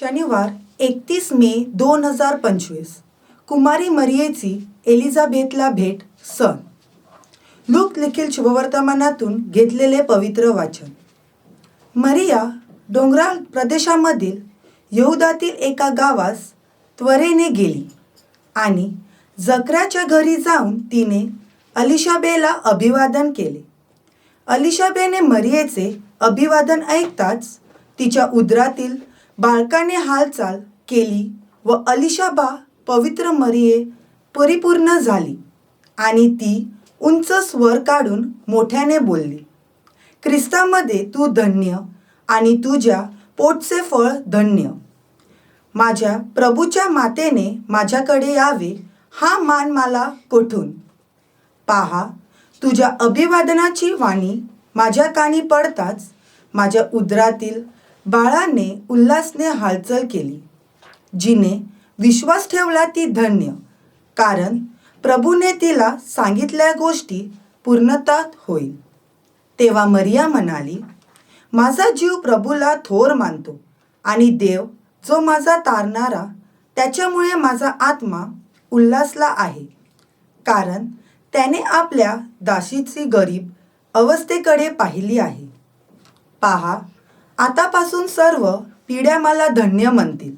शनिवार एकतीस मे दोन हजार पंचवीस. कुमारी मरियेची एलिझाबेथला भेट सण. लूक लिखील शुभवर्तमानातून घेतलेले पवित्र वाचन. मरिया डोंगराळ प्रदेशामधील यहुदातील एका गावास त्वरेने गेली आणि जकऱ्याच्या घरी जाऊन तिने अलिशाबेला अभिवादन केले. अलिशाबेने मरियेचे अभिवादन ऐकताच तिच्या उदरातील बाळकाने हालचाल केली व अलिशाबा पवित्र मरिये परिपूर्ण झाली आणि ती उंच स्वर काढून मोठ्याने बोलली ख्रिस्तामध्ये तू धन्य आणि तुझ्या पोटचे फळ धन्य. माझ्या प्रभूच्या मातेने माझ्याकडे यावे हा मान मला कोठून? पहा तुझ्या अभिवादनाची वाणी माझ्या कानी पडताच माझ्या उदरातील बाळाने उल्हासने हालचाल केली. जिने विश्वास ठेवला ती धन्य. कारण प्रभूने तिला सांगितल्या गोष्टी पूर्णतात होईल. तेव्हा मरिया म्हणाली माझा जीव प्रभूला थोर मानतो आणि देव जो माझा तारणारा त्याच्यामुळे माझा आत्मा उल्हासला आहे. कारण त्याने आपल्या दाशीची गरीब अवस्थेकडे पाहिली आहे. पहा आतापासून सर्व पिढ्या मला धन्य म्हणतील.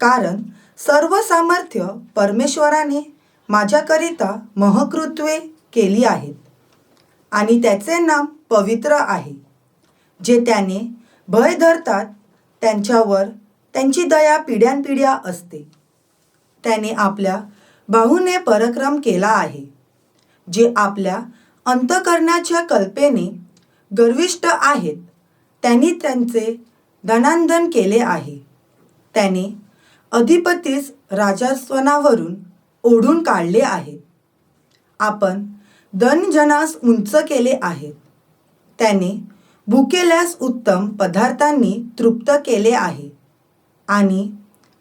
कारण सर्व सामर्थ्य परमेश्वराने माझ्याकरिता महकृत्वे केली आहेत. आणि त्याचे नाम पवित्र आहे. जे त्याने भय धरतात त्यांच्यावर त्यांची दया पिढ्यानपिढ्या असते. त्याने आपल्या बाहूने पराक्रम केला आहे. जे आपल्या अंतकरणाच्या कल्पेने गर्विष्ट आहेत. त्यांनी त्यांचे धनांदन केले आहे. त्याने अधिपतीस राजस्वनावरून ओढून काढले आहे. आपण धनजनास उंच केले आहेत त्याने भुकेल्यास उत्तम पदार्थांनी तृप्त केले आहे आणि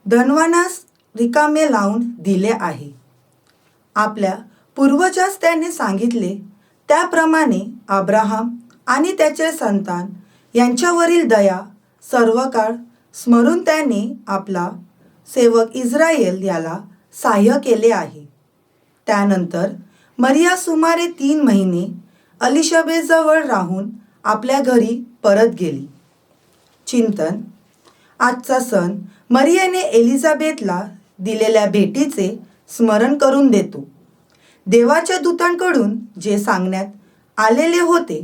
धनवानास रिकामे लावून दिले आहे. आपल्या पूर्वजास त्याने सांगितले त्याप्रमाणे अब्राहम आणि त्याचे संतान यांच्यावरील दया सर्व काळ स्मरून त्याने आपला सेवक इस्रायल याला सहाय्य केले आहे. त्यानंतर मरिया सुमारे तीन महिने अलिशबेजवळ राहून आपल्या घरी परत गेली. चिंतन आजचा सण मरियाने एलिझाबेथला दिलेल्या भेटीचे स्मरण करून देतो. देवाच्या दूतांकडून जे सांगण्यात आलेले होते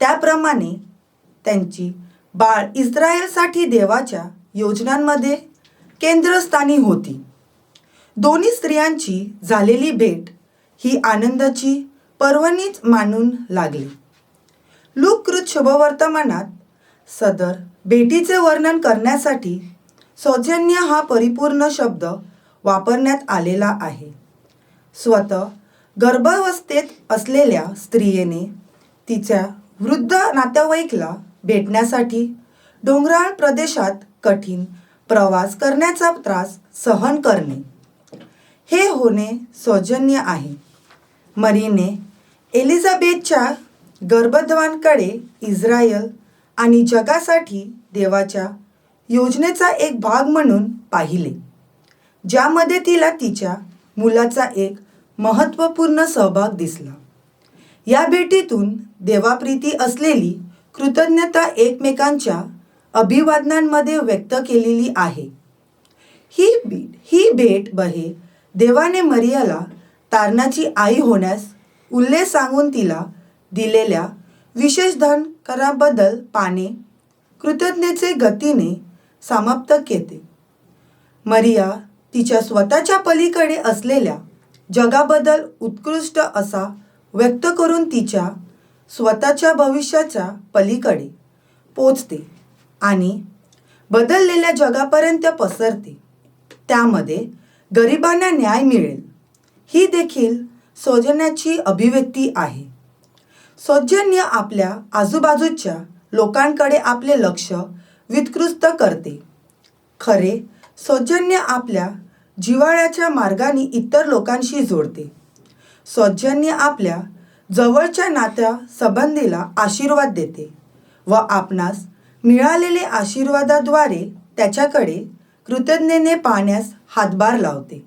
त्याप्रमाणे त्यांची. बाळ इस्रायलसाठी देवाच्या योजनांमध्ये केंद्रस्थानी होती. दोन्ही स्त्रियांची झालेली भेट ही आनंदाची पर्वणीच मानून लागली. लूककृत शुभवर्तमानात सदर भेटीचे वर्णन करण्यासाठी सौजन्य हा परिपूर्ण शब्द वापरण्यात आलेला आहे. स्वतः गर्भावस्थेत असलेल्या स्त्रियेने तिच्या वृद्ध नातेवाईकला भेटण्यासाठी डोंगराळ प्रदेशात कठीण प्रवास करण्याचा त्रास सहन करणे. हे होणे सौजन्य आहे. मरीने एलिझाबेथच्या गर्भध्वांकडे इस्रायल आणि जगासाठी देवाच्या योजनेचा एक भाग म्हणून पाहिले ज्यामध्ये तिला तिच्या मुलाचा एक महत्त्वपूर्ण सहभाग दिसला. या भेटीतून देवाप्रीती असलेली कृतज्ञता एकमेकांच्या अभिवादनांमध्ये व्यक्त केलेली आहे. ही भेट ही भेट बहे देवाने मरियाला तारणाची आई होण्यास उल्लेख सांगून तिला दिलेल्या विशेष धन कराबद्दल पाने कृतज्ञतेचे गतीने समाप्त केते मरिया तिच्या स्वतःच्या पलीकडे असलेल्या जगाबद्दल उत्कृष्ट असा व्यक्त करून तिच्या स्वतःच्या भविष्याच्या पलीकडे पोचते आणि बदललेल्या जगापर्यंत पसरते. त्यामध्ये गरिबांना न्याय मिळेल. ही देखील सौजन्याची अभिव्यक्ती आहे. सौजन्य आपल्या आजूबाजूच्या लोकांकडे आपले लक्ष विकृत करते. खरे सौजन्य आपल्या जिव्हाळ्याच्या मार्गाने इतर लोकांशी जोडते. सौजन्य आपल्या जवळच्या नात्या संबंधीला आशीर्वाद देते व आपणास मिळालेले आशीर्वादाद्वारे त्याच्याकडे कृतज्ञतेने पाहण्यास हातभार लावते.